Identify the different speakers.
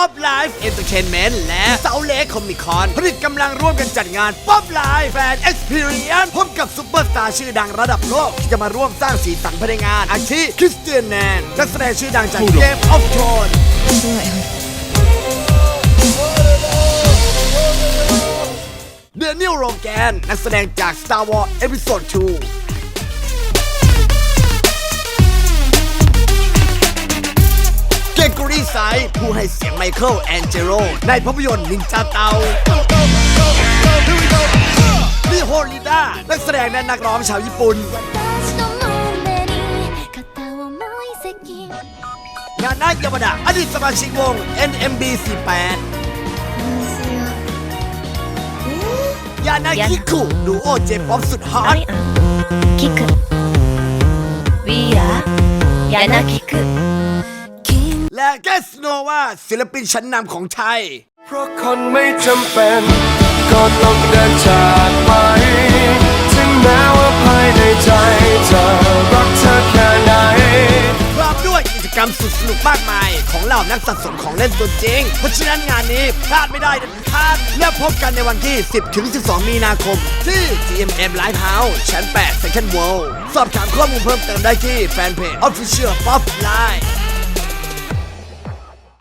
Speaker 1: Pop Life Entertainment และเซาเล็กคอมิคอนผลิตกำลังร่วมกันจัดงาน Pop Life Fan Experience พบกับซุปเปอร์สตาร์ชื่อดังระดับโลก ที่จะมาร่วมสร้างสีสันภายในงาน อาทิคริสเตียนแนนนักแสดงชื่อดังจาก Game of Thrones เดนิลโรแกนนักแสดงจาก Star Wars Episode 2 ท์ผู้ให้เสียงไมเคิลแอนเจโรในภาพยนตร์นินจาเตามิโฮลิด้านักแสดงและนักร้องชาวญี่ปุ่น งานนักยามาดะอดีตสมาชิกวง NMB 48ยานาคิคุดูโอเจป๊อปสุดฮอต
Speaker 2: คิคุวิยายานาคิคุ
Speaker 1: และแกสโนวาศิลปินชั้นนำของไทย
Speaker 3: เพราะคนไม่จำเป็นก็ต้องเดินจากไป ถึงแม้ว่าภายในใจจะรักเธอแค่ไหน
Speaker 1: พร้อมด้วยกิจกรรมสุดสนุกมากมาย ของเหล่านักสะสมของเล่นตัวจริง เพราะฉะนั้นงานนี้พลาดไม่ได้เด็ดขาดและพบกันในวันที่ 10 ถึง 12 มีนาคม ที่ GMM Lighthouse ชั้น 8 Second World สอบถามข้อมูลเพิ่มเติมได้ที่แฟนเพจ Official Pop Line